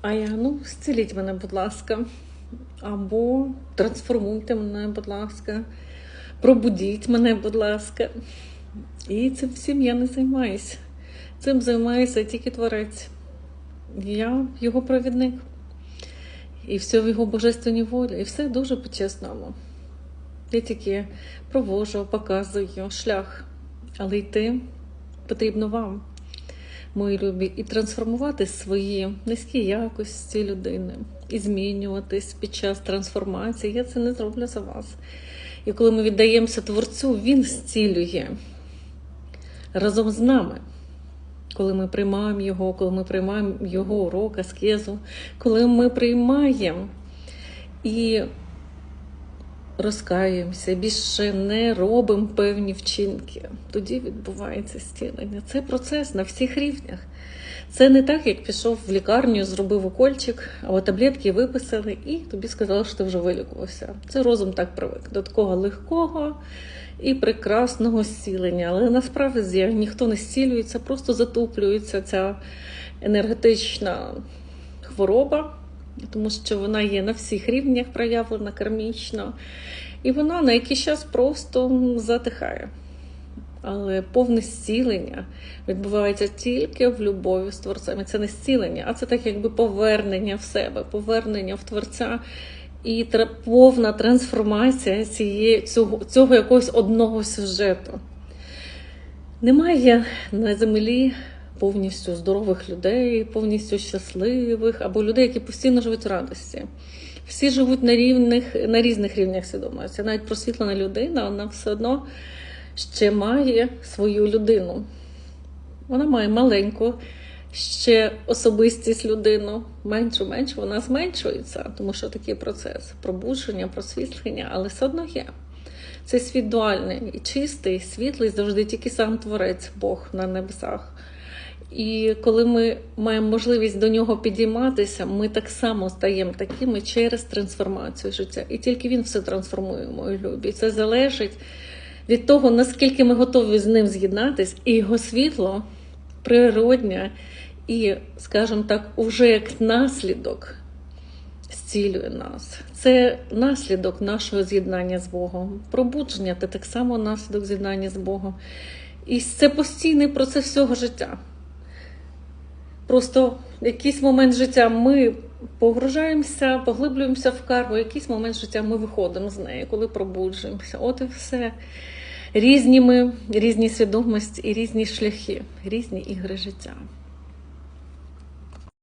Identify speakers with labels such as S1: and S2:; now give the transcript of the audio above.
S1: А я, ну, зціліть мене, будь ласка. Або трансформуйте мене, будь ласка. Пробудіть мене, будь ласка. І цим всім я не займаюся. Цим займається тільки творець. Я його провідник. І все в його божественній волі. І все дуже по-чесному. Я тільки провожу, показую шлях. Але йти потрібно вам, мої любі, і трансформувати свої низькі якості людини, і змінюватись під час трансформації. Я це не зроблю за вас. І коли ми віддаємося Творцю, Він зцілює разом з нами. Коли ми приймаємо його, коли ми приймаємо його урок, аскезу, коли ми приймаємо і розкаюємося, більше не робимо певні вчинки, тоді відбувається зцілення. Це процес на всіх рівнях. Це не так, як пішов в лікарню, зробив укольчик, або таблетки виписали, і тобі сказали, що ти вже вилікувався. Це розум так привик до такого легкого і прекрасного зцілення. Але насправді ніхто не зцілюється, просто затуплюється ця енергетична хвороба, тому що вона є на всіх рівнях проявлена кармічно, і вона на якийсь час просто затихає. Але повне зцілення відбувається тільки в любові з творцем. І Це не зцілення, а це так якби повернення в себе, повернення в творця і повна трансформація цієї, цього, цього якогось одного сюжету. Немає на землі повністю здорових людей, повністю щасливих або людей, які постійно живуть в радості. Всі живуть на рівних, на різних рівнях свідомості. Навіть просвітлена людина, вона все одно ще має свою людину. Вона має маленьку ще особистість людину. Меншу, меншу вона зменшується, тому що такий процес пробудження, просвітлення, але все одно є. Цей світ дуальний і чистий, світлий завжди тільки сам творець, Бог на небесах. І коли ми маємо можливість до нього підійматися, ми так само стаємо такими через трансформацію життя. І тільки він все трансформує, мої любі. Це залежить від того, наскільки ми готові з ним з'єднатись, і його світло природнє і, скажімо так, уже як наслідок зцілює нас. Це наслідок нашого з'єднання з Богом. Пробудження це так само наслідок з'єднання з Богом. І це постійний процес всього життя. Просто якийсь момент життя ми погружаємося, поглиблюємося в карму, якийсь момент життя ми виходимо з неї, коли пробуджуємося. От і все. Різні ми, різні свідомості і різні шляхи, різні ігри життя.